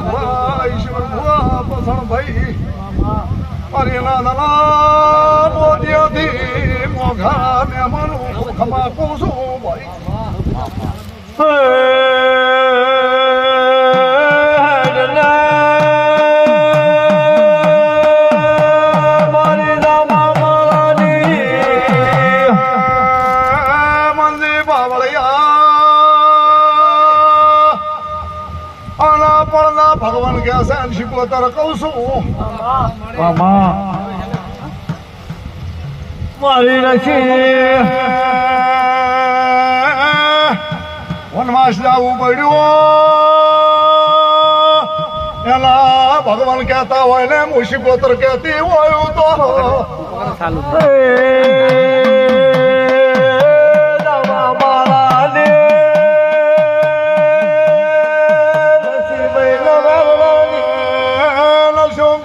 ભુવા ઈશ્વર ભુવા પસણ ભાઈ અરે ના ના મોદિયાથી મોઘા મહેમાનો ખમા કોસો ભાઈ આના ના ભગવાન કે છે શિકોતર કહું છું મારી નથી વનવાસ જવું પડ્યું એલા ભગવાન કહેતા હોય ને મુશીકોતર કહેતી હોય તો લક્ષ્મ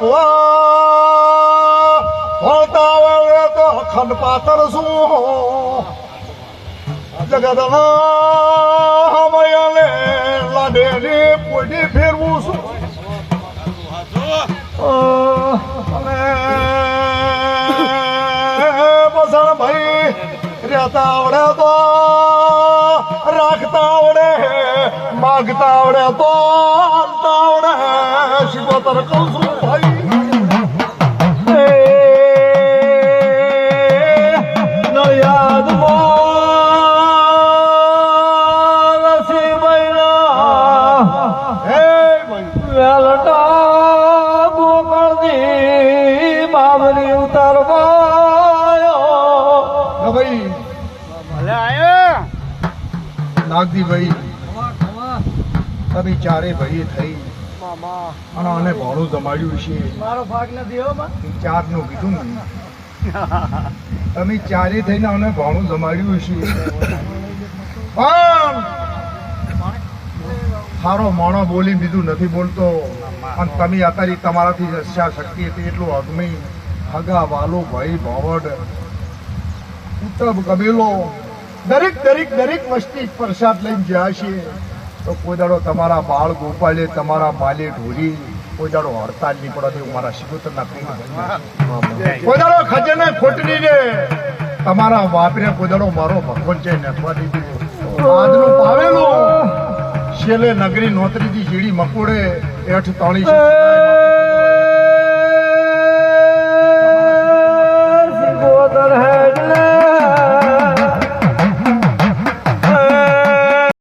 ભુવા હોતા વળે તો ખંડ પાતર શું જગતના મયને લાડેલી પોડી ફેરવું છું અને ભાઈ રહેતા આવડે તો રાખતા આવડે માગતા આવડે તો આવડે શિકોતર કહું છું ભાઈ. ભાઈ. ના ભાઈ નાગજીભાઈ તમે ચારે ભાઈ થઈ. અને ભાડું જમાડ્યું છે. મારો ભાગ નથી હો ચારનું કીધું ને. તમે ચારે થઈને અમને ભાણું જમાડ્યું છે. પણ સારો માણો બોલી બીજું નથી બોલતો. અને તમે અત્યારે તમારાથી રસ્યા શક્તિ હતી એટલું અગ્નિ, હગા, વાલો ભાઈ ભાવડ, ઉત્તમ કબીલો, દરેક દરેક દરેક વસ્તી પ્રસાદ લઈને જ્યાં છે તો કોઈ દાડો તમારા બાળ ગોપાલે તમારા માલે ઢોરી કોઈ દાડો હડતાલ નહીં પડે એવું મારા શિકોતરના કોઈ દાડો ખજને ખોટની ને તમારા વાપરે કોઈ દાડો મારો ભગવાન છે નથવા દીધું. આજનું પાવેલું. શેલે નગરી નોતરીથી જીડી મકોડે એઠ તાળી